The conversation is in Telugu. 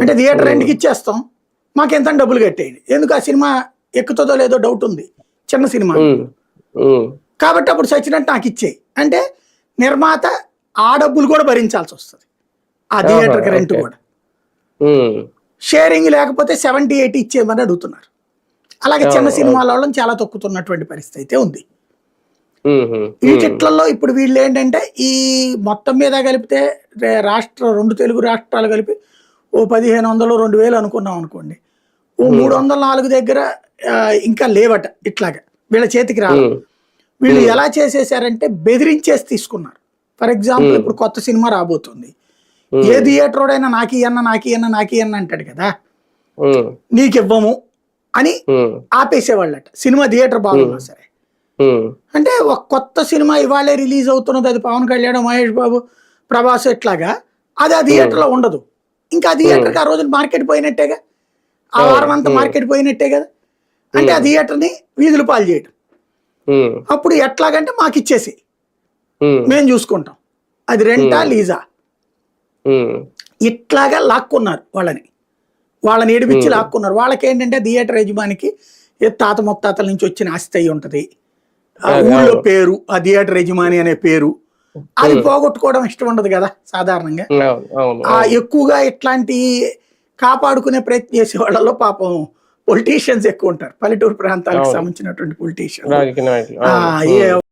అంటే థియేటర్ రెంట్కి ఇచ్చేస్తాం. మాకు ఎంత డబ్బులు కట్టేయండి ఎందుకు ఆ సినిమా ఎక్కుతుందో లేదో డౌట్ ఉంది. చిన్న సినిమా కాబట్టి అప్పుడు సచ్చినట్టు నాకు ఇచ్చేయి అంటే నిర్మాత ఆ డబ్బులు కూడా భరించాల్సి వస్తుంది. ఆ థియేటర్కి రెంట్. కూడా. షేరింగ్ లేకపోతే సెవెంటీ ఎయిటీ ఇచ్చేయమని అడుగుతున్నారు. అలాగే చిన్న సినిమాల వాళ్ళని చాలా తొక్కుతున్నటువంటి పరిస్థితి అయితే ఉంది. వీటిట్లలో ఇప్పుడు వీళ్ళు ఏంటంటే ఈ మొత్తం మీద కలిపితే రాష్ట్ర రెండు తెలుగు రాష్ట్రాలు కలిపి ఓ పదిహేను వందలు రెండు వేలు అనుకున్నాం అనుకోండి. ఓ మూడు వందల నాలుగు దగ్గర ఇంకా లేవట ఇట్లాగా. వీళ్ళ చేతికి ఉమ్, వీళ్ళు ఎలా చేసేసారంటే బెదిరించేసి తీసుకున్నారు. ఫర్ ఎగ్జాంపుల్ ఇప్పుడు కొత్త సినిమా రాబోతుంది. ఏ థియేటర్ అయినా నాకి అన్న నాకి అన్న నాకి అన్న అంటాడు కదా. నీకు ఇవ్వము అని ఆపేసేవాళ్ళట. సినిమా థియేటర్ బాగున్నా సరే. అంటే ఒక కొత్త సినిమా ఇవాళే రిలీజ్ అవుతున్నది అది పవన్ కళ్యాణ్ మహేష్ బాబు ప్రభాస్ ఇట్లాగా అది ఆ థియేటర్లో ఉండదు. ఇంకా ఆ థియేటర్కి ఆ రోజున మార్కెట్ పోయినట్టేగా? ఆ వారం అంతా మార్కెట్ పోయినట్టే కదా అంటే ఆ థియేటర్ని వీధులు పాలు చేయడం అప్పుడు ఎట్లాగంటే మాకు ఇచ్చేసి. మేము చూసుకుంటాం. అది రెంటా లీజా? ఇట్లాగా లాక్కున్నారు వాళ్ళని. వాళ్ళని ఏడిపించి లాక్కున్నారు. వాళ్ళకి ఏంటంటే థియేటర్ యజమానికి తాత ముత్తాతల నుంచి వచ్చిన ఆస్తి అయి ఉంటది. ఊళ్ళో. పేరు ఆ థియేటర్ యజమాని అనే పేరు. అది పోగొట్టుకోవడం ఇష్టం ఉండదు కదా సాధారణంగా. ఆ ఎక్కువగా ఇట్లాంటి కాపాడుకునే ప్రయత్నం చేసే వాళ్ళలో పాపం పొలిటీషియన్స్ ఎక్కువ ఉంటారు. పల్లెటూరు ప్రాంతాలకు. సంబంధించినటువంటి పొలిటీషియన్